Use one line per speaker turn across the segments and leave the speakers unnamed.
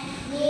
Yeah.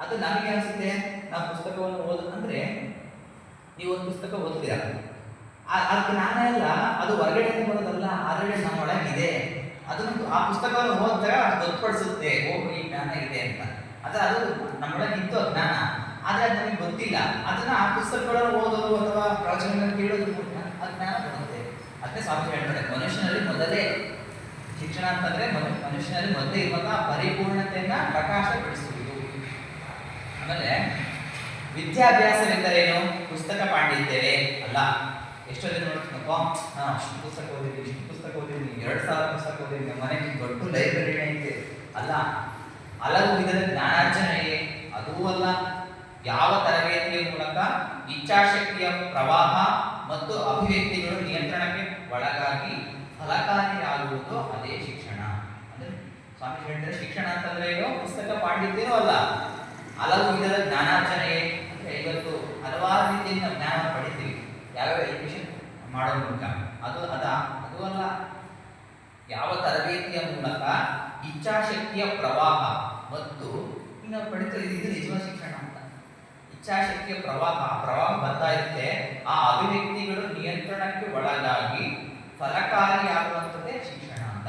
ಅದು ನಮಗೆ ಅನಿಸುತ್ತೆ, ನಾವು ಪುಸ್ತಕವನ್ನು ಓದ, ಅಂದ್ರೆ ನೀವು ಒಂದು ಪುಸ್ತಕ ಓದ್ತೀರಾ? ಆ ಜ್ಞಾನ ಎಲ್ಲ ಅದು ಹೊರಗಡೆಯಿಂದ ಬರೋದಲ್ಲ ಆಲ್ರೆಡಿ ನಮ್ಮೊಳಗಿದೆ ಅದನ್ನು ಆ ಪುಸ್ತಕವನ್ನು ಓದಿದಾಗ ಅದು ಗೊತ್ತುಪಡಿಸುತ್ತೆ ಓ ಈ ಜ್ಞಾನ ಇದೆ ಅಂತ. ಅದು ಅದು ನಮ್ಮೊಳಗೆ ಇತ್ತು ಆ ಜ್ಞಾನ. ಆದರೆ ಅದು ನಮಗೆ ಗೊತ್ತಿಲ್ಲ. ಅದನ್ನ ಆ ಪುಸ್ತಕಗಳನ್ನು ಓದೋದು ಅಥವಾ ಪ್ರವಚನಗಳನ್ನು ಕೇಳೋದು ಆ ಜ್ಞಾನ ಬರುತ್ತೆ. ಅದನ್ನೇ ಸ್ವಾಮಿ ಹೇಳ್ತಾರೆ, ಮನುಷ್ಯನಲ್ಲಿ ಮೊದಲೇ ಶಿಕ್ಷಣ ಅಂತಂದ್ರೆ ಮನುಷ್ಯನಲ್ಲಿ ಮೊದಲೇ ಇರುವಾಗ ಪರಿಪೂರ್ಣತೆಯನ್ನ ಪ್ರಕಾಶಪಡಿಸುವುದು ಆಮೇಲೆ ವಿದ್ಯಾಭ್ಯಾಸವೆಂದರೇನು? ಪುಸ್ತಕ ಪಾಂಡಿತ್ಯವೇ ಅಲ್ಲ. ಎಷ್ಟೋ ಜನ ನೋಡ್ತೀನಪ್ಪ? ನಾನು ಅಷ್ಟು ಪುಸ್ತಕ ಓದಿದ್ದೀನಿ, ಇಷ್ಟು ಪುಸ್ತಕ ಓದಿದ್ದೀನಿ ಎರಡು ಸಾವಿರ ಪುಸ್ತಕ ಓದಿದ್ದೀನಿ ಮನೆಗೆ ದೊಡ್ಡ ಲೈಬ್ರರಿ ಐತೆ ಅಲ್ಲ, ಹಲವು ವಿಧದ ಜ್ಞಾನಾರ್ಜನೆಯೇ. ಅದೂ ಅಲ್ಲ, ಯಾವ ತರಬೇತಿಯ ಮೂಲಕ ಇಚ್ಛಾಶಕ್ತಿಯ ಪ್ರವಾಹ ಮತ್ತು ಅಭಿವ್ಯಕ್ತಿಗಳು ನಿಯಂತ್ರಣಕ್ಕೆ ಒಳಗಾಗಿ ಫಲಕಾರಿಯಾಗುವುದು ಅದೇ ಶಿಕ್ಷಣ. ಅಂದ್ರೆ ಸ್ವಾಮಿ ಹೇಳ್ತಾರೆ, ಶಿಕ್ಷಣ ಅಂತಂದ್ರೆ ಏನು? ಪುಸ್ತಕ ಪಾಂಡಿತ್ಯನೂ ಅಲ್ಲ. ಹಲವು ವಿಧದ ಜ್ಞಾನಾರ್ಚನೆ ಅಂದ್ರೆ ಇವತ್ತು ಹಲವಾರು ರೀತಿಯಿಂದ ಜ್ಞಾನ ಪಡಿತೀವಿ. ಯಾವ ಎಜುಕೇಶನ್ ಮಾಡೋ ಮೂಲಕ? ಅದು ಅದ, ಅದು ಅಲ್ಲ. ಯಾವ ತರಬೇತಿಯ ಮೂಲಕ ಇಚ್ಛಾಶಕ್ತಿಯ ಪ್ರವಾಹ ಮತ್ತು ಇನ್ನು ಪಡಿತೀವಿ. ಇದು ಶಿಕ್ಷಣ ಅಂತ. ಇಚ್ಛಾಶಕ್ತಿಯ ಪ್ರವಾಹ ಪ್ರವಾಹ ಬರ್ತಾ ಇರುತ್ತೆ. ಆ ಅಭಿವ್ಯಕ್ತಿಗಳು ನಿಯಂತ್ರಣಕ್ಕೆ ಒಳಗಾಗಿ ಫಲಕಾರಿಯಾಗುವಂಥದ್ದೇ ಶಿಕ್ಷಣ ಅಂತ.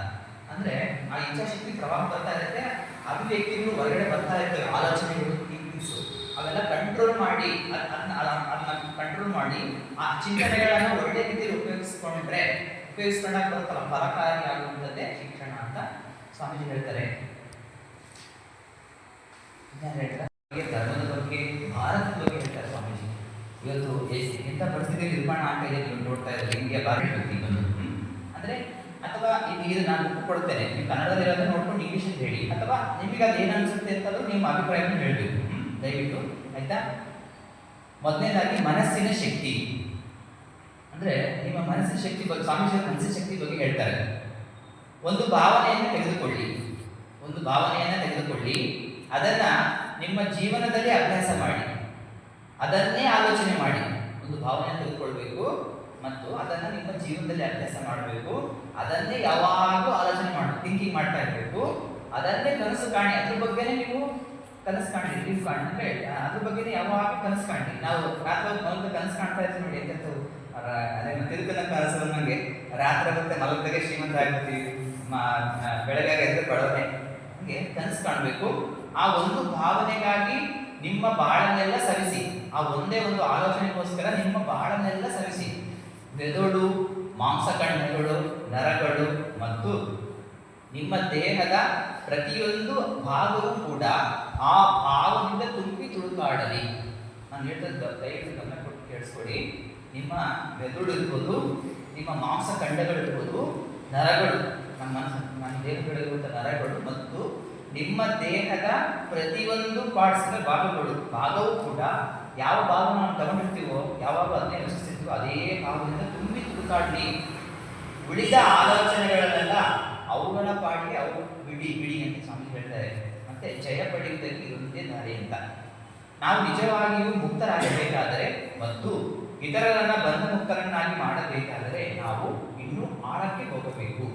ಅಂದ್ರೆ ಆ ಇಚ್ಛಾಶಕ್ತಿ ಪ್ರವಾಹ ಬರ್ತಾ ಇರುತ್ತೆ, ಅಭಿವ್ಯಕ್ತಿಗಳು ಹೊರಗಡೆ ಬರ್ತಾ ಇರ್ತವೆ, ಆಲೋಚನೆಗಳು. ಅವೆಲ್ಲ ಕಂಟ್ರೋಲ್ ಮಾಡಿ, ಅದ್- ಅದನ್ನ ಕಂಟ್ರೋಲ್ ಮಾಡಿ ಆ ಚಿಂತನೆಗಳನ್ನ ಒಳ್ಳೆ ರೀತಿಯಲ್ಲಿ ಉಪಯೋಗಿಸ್ಕೊಂಡ್ರೆ ಉಪಯೋಗಿಸ್ಕೊಂಡಾಗ ಬರುತ್ತಲ್ಲ ಫಲಕಾರಿಯಾಗುವಂಥದ್ದೇ ಶಿಕ್ಷಣ ಅಂತ ಸ್ವಾಮೀಜಿ ಹೇಳ್ತಾರೆ. ಧರ್ಮದ ಬಗ್ಗೆ, ಭಾರತದ ಬಗ್ಗೆ ಹೇಳ್ತಾರೆ ಸ್ವಾಮೀಜಿ. ಇವತ್ತು ಎಂಥ ಪರಿಸ್ಥಿತಿ ನಿರ್ಮಾಣ ಆಗ್ತಾ ಇದೆ ನೀವು ನೋಡ್ತಾ ಇದ್ದಾರೆ ಇಂಡಿಯಾ ಭಾರತ ಬಗ್ಗೆ? ಅಂದ್ರೆ, ಅಥವಾ ಇದು ನಾನು ಕೊಡ್ತೇನೆ ನೀವು ಕನ್ನಡದಲ್ಲಿ ಇರೋದನ್ನ ನೋಡ್ಕೊಂಡು ಇಂಗ್ಲೀಷಲ್ಲಿ ಹೇಳಿ, ಅಥವಾ ನಿಮಗೆ ಅದು ಏನು ಅನ್ಸುತ್ತೆ ಅಂತಂದ್ರೆ ನಿಮ್ಮ ಅಭಿಪ್ರಾಯವನ್ನು ಹೇಳಬೇಕು. ದಯವಿಟ್ಟು, ಆಯ್ತಾ? ಮೊದಲನೇದಾಗಿ ಮನಸ್ಸಿನ ಶಕ್ತಿ. ಅಂದರೆ ನಿಮ್ಮ ಮನಸ್ಸಿನ ಶಕ್ತಿ ಬಗ್ಗೆ ಸ್ವಾಮೀಜಿ ಅವ್ರ ಮನಸ್ಸಿನ ಶಕ್ತಿ ಬಗ್ಗೆ ಹೇಳ್ತಾರೆ. ಒಂದು ಭಾವನೆಯನ್ನು ತೆಗೆದುಕೊಳ್ಳಿ. ಒಂದು ಭಾವನೆಯನ್ನು ತೆಗೆದುಕೊಳ್ಳಿ. ಅದನ್ನು ನಿಮ್ಮ ಜೀವನದಲ್ಲಿ ಅಭ್ಯಾಸ ಮಾಡಿ. ಅದನ್ನೇ ಆಲೋಚನೆ ಮಾಡಿ. ಒಂದು ಭಾವನೆಯನ್ನು ತೆಗೆದುಕೊಳ್ಬೇಕು ಮತ್ತು ಅದನ್ನು ನಿಮ್ಮ ಜೀವನದಲ್ಲಿ ಅಭ್ಯಾಸ ಮಾಡಬೇಕು. ಅದನ್ನೇ ಯಾವಾಗಲೂ ಆಲೋಚನೆ ಮಾಡಿ ಥಿಂಕಿಂಗ್ ಮಾಡ್ತಾ ಇರಬೇಕು. ಅದನ್ನೇ ಕನಸು ಕಾಣಿ. ಅದ್ರ ಬಗ್ಗೆನೇ ನೀವು ಕನಸು ಕಾಣಿ ಡ್ರೀಮ್ ಕಾಣಿ ಹೇಳಿ ಅದ್ರ ಬಗ್ಗೆ ಯಾವಾಗ ಕನಸು ಕಾಣ್ತೀವಿ ನಾವು ರಾತ್ರಿ ಒಂದು ಕನಸು ಕಾಣ್ತಾ ಇರ್ತೀವಿ ನೋಡಿ ಎಂತೆಂಥವು ಅದೇನು ಅದೇ ತಿರುಕನ ಕನಸು ನಂಗೆ ರಾತ್ರಿ ಮತ್ತೆ ಮಲಗ್ದಾಗೆ ಶ್ರೀಮಂತ ಆಗ್ಬಿಡ್ತೀವಿ ಮ- ಆ, ಬೆಳಗ್ಗೆ ಎದ್ದು ಬಡವನೆ. ಹಂಗೆ ಕನಸು ಕಾಣಬೇಕು. ಆ ಒಂದು ಭಾವನೆಗಾಗಿ ನಿಮ್ಮ ಬಾಳನ್ನೆಲ್ಲ ಸರಿಸಿ ಆ ಒಂದೇ ಒಂದು ಆಲೋಚನೆಗೋಸ್ಕರ ನಿಮ್ಮ ಬಾಳನ್ನೆಲ್ಲ ಸರಿಸಿ ಮೆದುಳು ಕಣ್ಣುಗಳು ನರಗಳು ಮತ್ತು ನಿಮ್ಮ ದೇಹದ ಪ್ರತಿಯೊಂದು ಭಾಗವೂ ಕೂಡ ಆ ಭಾವದಿಂದ ತುಂಬಿ ತುಳುಕಾಡಲಿ. ನಾನು ಹೇಳ್ತದ್ದು ದಯವಿಟ್ಟು ಗಮನ ಕೊಟ್ಟು ಕೇಳಿಸ್ಕೊಡಿ ನಿಮ್ಮ ಮೆದುಳು ಇರ್ಬೋದು, ನಿಮ್ಮ ಮಾಂಸ ಖಂಡಗಳಿರ್ಬೋದು ನರಗಳು, ನಮ್ಮ ನಮ್ಮ ದೇಹದಲ್ಲಿರುವಂಥ ನರಗಳು ಮತ್ತು ನಿಮ್ಮ ದೇಹದ ಪ್ರತಿಯೊಂದು ಪಾರ್ಟ್ಸ್ ಭಾಗಗಳು, ಭಾಗವೂ ಕೂಡ ಯಾವ ಭಾಗ ನಾವು ತಗೊಂಡಿರ್ತೀವೋ ಯಾವಾಗ ಅದನ್ನೇ ಯೋಚಿಸ್ತಿರ್ತೀವೋ ಅದೇ ಭಾಗದಿಂದ ತುಂಬಿ ತುಳುಕಾಡಲಿ. ಉಳಿದ ಆಲೋಚನೆಗಳನ್ನೆಲ್ಲ ಅವುಗಳ ಪಾಡಿಗೆ ಅವು ಬಿಡಿ ಬಿಡಿ ಅಂತ ಸ್ವಾಮಿ ಹೇಳ್ತಾರೆ. ಮತ್ತೆ ಜಯ ಪಡೆಯುವುದಕ್ಕೆ ಇರುವುದೇ ದಾರಿ ನಾವು ನಿಜವಾಗಿಯೂ ಮುಕ್ತರಾಗಬೇಕಾದರೆ ಮತ್ತು ಇತರರನ್ನ ಬಂಧ ಮುಕ್ತರನ್ನಾಗಿ ಮಾಡಬೇಕಾದರೆ ನಾವು ಇನ್ನೂ ಆಳಕ್ಕೆ ಹೋಗಬೇಕು.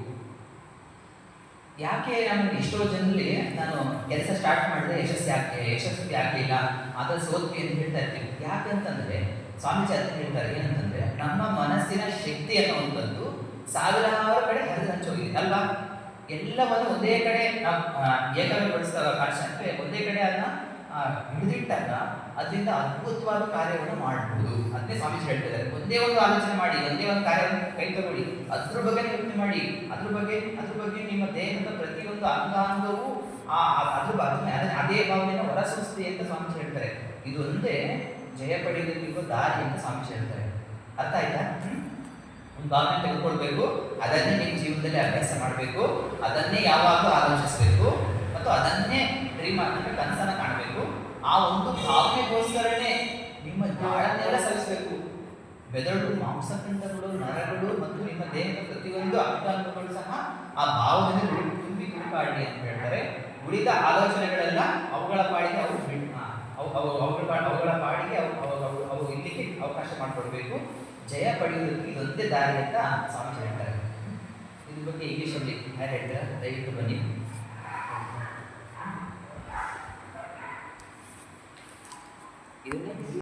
ಯಾಕೆ ನಾನು ಎಷ್ಟೋ ಜನರಲ್ಲಿ ನಾನು ಕೆಲಸ ಸ್ಟಾರ್ಟ್ ಮಾಡಿದ್ರೆ ಯಶಸ್ಸು ಯಶಸ್ವಿ ಆಗಲಿಲ್ಲ ಅದರ ಸೋತ್ವಿ ಅಂತ ಹೇಳ್ತಾ ಇರ್ತೀವಿ. ಯಾಕೆ ಅಂತಂದ್ರೆ, ಸ್ವಾಮೀಜಿ ಅಂತ ಹೇಳ್ತಾರೆ ಏನಂತಂದ್ರೆ, ನಮ್ಮ ಮನಸ್ಸಿನ ಶಕ್ತಿ ಅನ್ನುವಂಥದ್ದು ಸಾವಿರಾರು ಕಡೆ ಹರಿದು ಹಂಚೋಗಿದೆ ಅಲ್ವಾ? ಎಲ್ಲವನ್ನು ಒಂದೇ ಕಡೆ ನಾವು ಏಕಗೊಳಿಸಿದಾಗ ಕಾನ್ಸೆಪ್ಟ್ ಒಂದೇ ಕಡೆ ಅದನ್ನ ಹಿಡಿದಿಟ್ಟಾಗ ಅದರಿಂದ ಅದ್ಭುತವಾದ ಕಾರ್ಯವನ್ನು ಮಾಡಬಹುದು ಅದನ್ನೇ ಸ್ವಾಮೀಜಿ ಹೇಳ್ತಾರೆ ಒಂದೇ ಒಂದು ಆಲೋಚನೆ ಮಾಡಿ, ಒಂದೇ ಒಂದು ಕಾರ್ಯವನ್ನು ಕೈ ತಗೊಳ್ಳಿ. ಅದ್ರ ಬಗ್ಗೆ ಯೋಚನೆ ಮಾಡಿ, ಅದ್ರ ಬಗ್ಗೆ ಅದ್ರ ಬಗ್ಗೆ ನಿಮ್ಮ ದೇಹದ ಪ್ರತಿಯೊಂದು ಅಂಗಾಂಗವೂ, ಆ ಅದ್ರ ಬಗ್ಗೆ ಅದೇ ಭಾವನೆಯನ್ನು ಹೊರಸೂಸ್ತಿ ಅಂತ ಸ್ವಾಮೀಜಿ ಹೇಳ್ತಾರೆ. ಇದು ಒಂದೇ ಜಯ ಪಡೆಯುವುದಕ್ಕಿರುವ ದಾರಿ ಅಂತ ಸ್ವಾಮೀಜಿ ಹೇಳ್ತಾರೆ. ಅರ್ಥ ಆಯ್ತಾ? ಒಂದು ಭಾವನೆ ತೆಗೆದುಕೊಳ್ಬೇಕು. ಅದನ್ನೇ ನಿಮ್ಮ ಜೀವನದಲ್ಲಿ ಅಭ್ಯಾಸ ಮಾಡಬೇಕು. ಅದನ್ನೇ ಯಾವಾಗಲೂ ಆಲೋಚಿಸಬೇಕು. ಮತ್ತು ಅದನ್ನೇ ಡ್ರೀಮ್ ಅಂದ್ರೆ ಕನಸನ್ನ ಕಾಣಬೇಕು. ಆ ಒಂದು ಭಾವನೆಗೋಸ್ಕರನೇ ನಿಮ್ಮ ಬಾಳನ್ನೆಲ್ಲ ಸಲ್ಲಿಸಬೇಕು. ಬೆದಳು ಮಾಂಸಖಂಡಗಳು ನರಗಳು ಮತ್ತು ನಿಮ್ಮ ದೇಹದ ಪ್ರತಿಯೊಂದು ಅಂಗಾಂಗಗಳು ಸಹ ಆ ಭಾವದಲ್ಲಿ ತುಂಬಿ ತುಳುಕಾಡಲಿ ಅಂತ ಹೇಳ್ತಾರೆ. ಉಳಿದ ಆಲೋಚನೆಗಳೆಲ್ಲ ಅವುಗಳ ಪಾಡಿಗೆ ಅವು ಅವುಗಳ ಪಾಡಿಗೆ ಅವು ಅವು ಇಲ್ಲಿಗೆ ಅವಕಾಶ ಮಾಡಿಕೊಡ್ಬೇಕು. ಜಯ ಪಡೆಯುವುದಕ್ಕೆ ಇದೊಂದೇ ದಾರಿ ಅಂತ ಸ್ವಾಮೀಜಿ ಹೇಳ್ತಾರೆ. ಇದ್ರ
ಬಗ್ಗೆ ಇಂಗ್ಲೀಷಲ್ಲಿ ಯಾರು ದಯವಿಟ್ಟು ಬನ್ನಿ. ಇದನ್ನ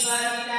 Divine